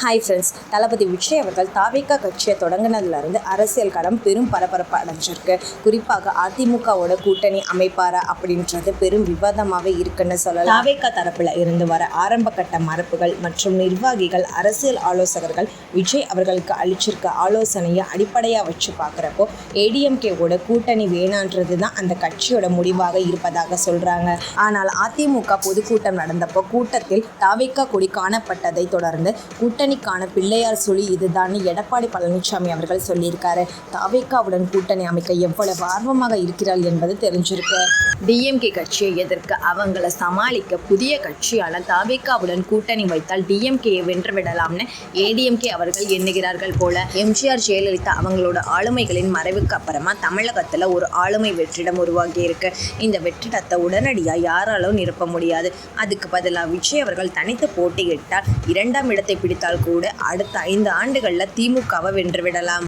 Hi friends தளபதி விஜய் அவர்கள் தாவேக்கா கட்சியை தொடங்கினதுலேருந்து அரசியல் களம் பெரும் பரபரப்பு அடைஞ்சிருக்கு. குறிப்பாக அதிமுகவோட கூட்டணி அமைப்பாரா அப்படின்றது பெரும் விவாதமாகவே இருக்குன்னு சொல்லலாம். தாவேக்கா தரப்பில் இருந்து வர ஆரம்ப கட்ட மரப்புகள் மற்றும் நிர்வாகிகள் அரசியல் ஆலோசகர்கள் விஜய் அவர்களுக்கு அளிச்சிருக்க ஆலோசனையை அடிப்படையாக வச்சு பார்க்குறப்போ ஏடிஎம்கேவோட கூட்டணி வேணான்றது தான் அந்த கட்சியோட முடிவாக இருப்பதாக சொல்கிறாங்க ஆனால் அதிமுக பொதுக்கூட்டம் நடந்தப்போ கூட்டத்தில் தாவேக்கா கொடி காணப்பட்டதை தொடர்ந்து கூட்டணி கூட்டணிக்கான பிள்ளையார் சொல்லி இதுதான் எடப்பாடி பழனிசாமி அவர்கள் சொல்லியிருக்காரு. தாவேக்காவுடன் கூட்டணி அமைக்க எவ்வளவு ஆர்வமாக இருக்கிறாள் என்பது தெரிஞ்சிருக்கு. டிஎம்கே கட்சியை எதிர்க்க அவங்கள சமாளிக்க புதிய கட்சியான தாவேக்காவுடன் கூட்டணி வைத்தால் டிஎம்கேயை வென்று விடலாம்னு ஏடிஎம்கே அவர்கள் எண்ணுகிறார்கள் போல. எம்ஜிஆர் ஜெயலலிதா அவங்களோட ஆளுமைகளின் மறைவுக்கு அப்புறமா தமிழகத்தில் ஒரு ஆளுமை வெற்றிடம் உருவாகி இருக்கு. இந்த வெற்றிடத்தை உடனடியாக யாராலும் நிரப்ப முடியாது. அதுக்கு பதிலாக விஜய் அவர்கள் தனித்து போட்டியிட்டால் இரண்டாம் இடத்தை பிடித்தால் கூட அடுத்த ஐந்து ஆண்டுகளில் திமுகவை வென்றுவிடலாம்.